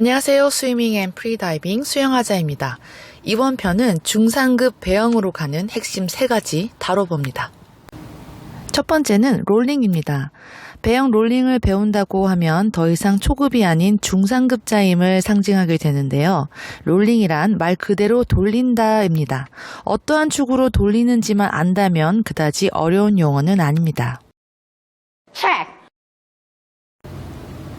안녕하세요. 스위밍 앤 프리다이빙 수영하자입니다. 이번 편은 중상급 배영으로 가는 핵심 세 가지 다뤄봅니다. 첫 번째는 롤링입니다. 배영 롤링을 배운다고 하면 더 이상 초급이 아닌 중상급자임을 상징하게 되는데요. 롤링이란 말 그대로 돌린다입니다. 어떠한 축으로 돌리는지만 안다면 그다지 어려운 용어는 아닙니다.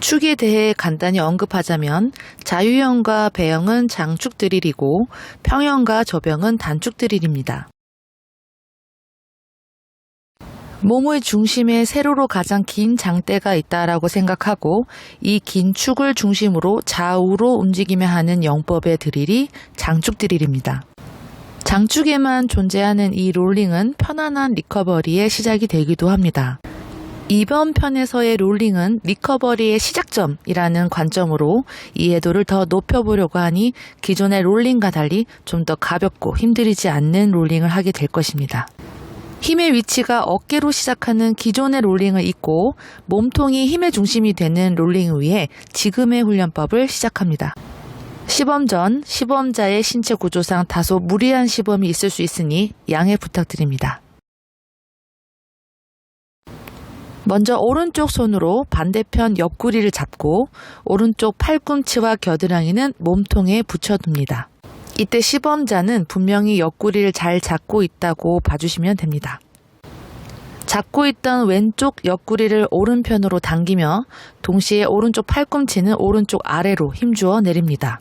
축에 대해 간단히 언급하자면 자유형과 배영은 장축 드릴이고 평형과 저병은 단축 드릴입니다. 몸의 중심에 세로로 가장 긴 장대가 있다라고 생각하고 이 긴 축을 중심으로 좌우로 움직이며 하는 영법의 드릴이 장축 드릴입니다. 장축에만 존재하는 이 롤링은 편안한 리커버리의 시작이 되기도 합니다. 이번 편에서의 롤링은 리커버리의 시작점이라는 관점으로 이해도를 더 높여보려고 하니 기존의 롤링과 달리 좀 더 가볍고 힘들이지 않는 롤링을 하게 될 것입니다. 힘의 위치가 어깨로 시작하는 기존의 롤링을 잊고 몸통이 힘의 중심이 되는 롤링을 위해 지금의 훈련법을 시작합니다. 시범 전 시범자의 신체 구조상 다소 무리한 시범이 있을 수 있으니 양해 부탁드립니다. 먼저 오른쪽 손으로 반대편 옆구리를 잡고 오른쪽 팔꿈치와 겨드랑이는 몸통에 붙여둡니다. 이때 시범자는 분명히 옆구리를 잘 잡고 있다고 봐주시면 됩니다. 잡고 있던 왼쪽 옆구리를 오른편으로 당기며 동시에 오른쪽 팔꿈치는 오른쪽 아래로 힘주어 내립니다.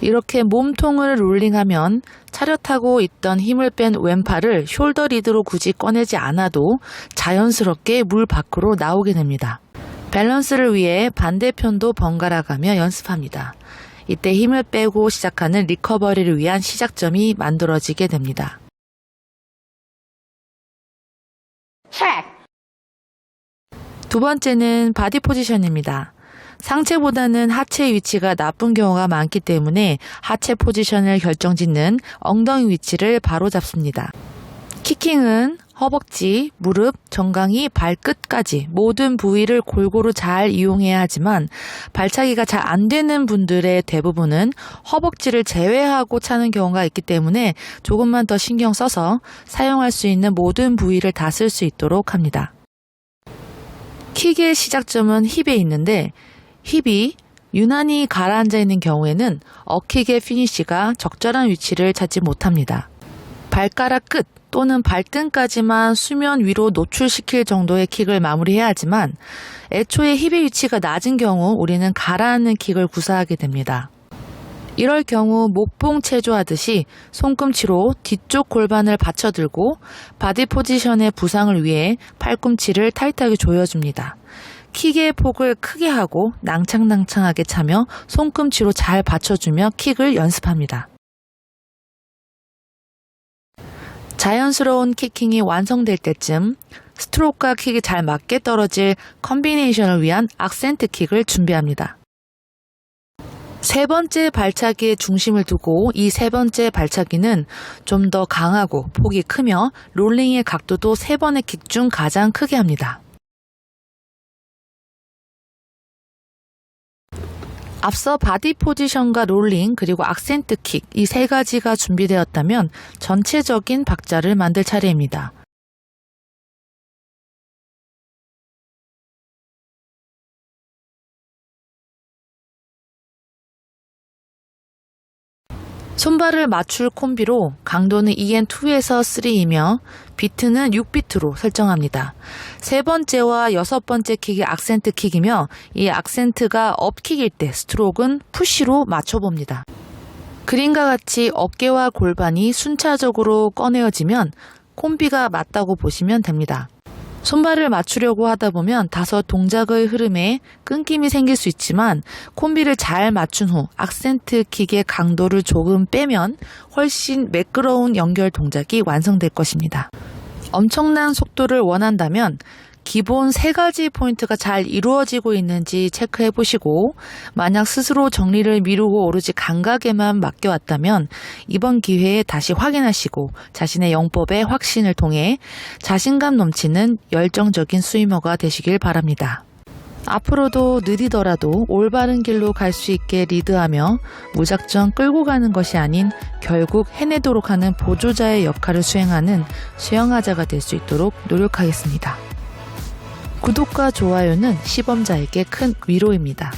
이렇게 몸통을 롤링하면 차렷하고 있던 힘을 뺀 왼팔을 숄더 리드로 굳이 꺼내지 않아도 자연스럽게 물 밖으로 나오게 됩니다. 밸런스를 위해 반대편도 번갈아 가며 연습합니다. 이때 힘을 빼고 시작하는 리커버리를 위한 시작점이 만들어지게 됩니다. 두 번째는 바디 포지션입니다. 상체보다는 하체 위치가 나쁜 경우가 많기 때문에 하체 포지션을 결정짓는 엉덩이 위치를 바로 잡습니다. 키킹은 허벅지, 무릎, 정강이 발끝까지 모든 부위를 골고루 잘 이용해야 하지만 발차기가 잘 안 되는 분들의 대부분은 허벅지를 제외하고 차는 경우가 있기 때문에 조금만 더 신경 써서 사용할 수 있는 모든 부위를 다 쓸 수 있도록 합니다. 킥의 시작점은 힙에 있는데 힙이 유난히 가라앉아 있는 경우에는 어킥의 피니시가 적절한 위치를 찾지 못합니다. 발가락 끝 또는 발등까지만 수면 위로 노출시킬 정도의 킥을 마무리해야 하지만 애초에 힙의 위치가 낮은 경우 우리는 가라앉는 킥을 구사하게 됩니다. 이럴 경우 목봉 체조하듯이 손꿈치로 뒤쪽 골반을 받쳐들고 바디 포지션의 부상을 위해 팔꿈치를 타이트하게 조여줍니다. 킥의 폭을 크게 하고 낭창낭창하게 차며 손꿈치로 잘 받쳐주며 킥을 연습합니다. 자연스러운 키킹이 완성될 때쯤 스트로크와 킥이 잘 맞게 떨어질 컨비네이션을 위한 악센트 킥을 준비합니다. 세 번째 발차기에 중심을 두고 이 세 번째 발차기는 좀 더 강하고 폭이 크며 롤링의 각도도 세 번의 킥 중 가장 크게 합니다. 앞서 바디 포지션과 롤링 그리고 악센트 킥 이 세 가지가 준비되었다면 전체적인 박자를 만들 차례입니다. 손발을 맞출 콤비로 강도는 EN2에서 3이며 비트는 6비트로 설정합니다. 세 번째와 여섯 번째 킥이 악센트 킥이며 이 악센트가 업킥일 때 스트로크는 푸시로 맞춰봅니다. 그림과 같이 어깨와 골반이 순차적으로 꺼내어지면 콤비가 맞다고 보시면 됩니다. 손발을 맞추려고 하다 보면 다소 동작의 흐름에 끊김이 생길 수 있지만 콤비를 잘 맞춘 후 악센트 킥의 강도를 조금 빼면 훨씬 매끄러운 연결 동작이 완성될 것입니다. 엄청난 속도를 원한다면 기본 세 가지 포인트가 잘 이루어지고 있는지 체크해 보시고 만약 스스로 정리를 미루고 오로지 감각에만 맡겨왔다면 이번 기회에 다시 확인하시고 자신의 영법의 확신을 통해 자신감 넘치는 열정적인 스위머가 되시길 바랍니다. 앞으로도 느리더라도 올바른 길로 갈 수 있게 리드하며 무작정 끌고 가는 것이 아닌 결국 해내도록 하는 보조자의 역할을 수행하는 수영하자가 될 수 있도록 노력하겠습니다. 구독과 좋아요는 시범자에게 큰 위로입니다.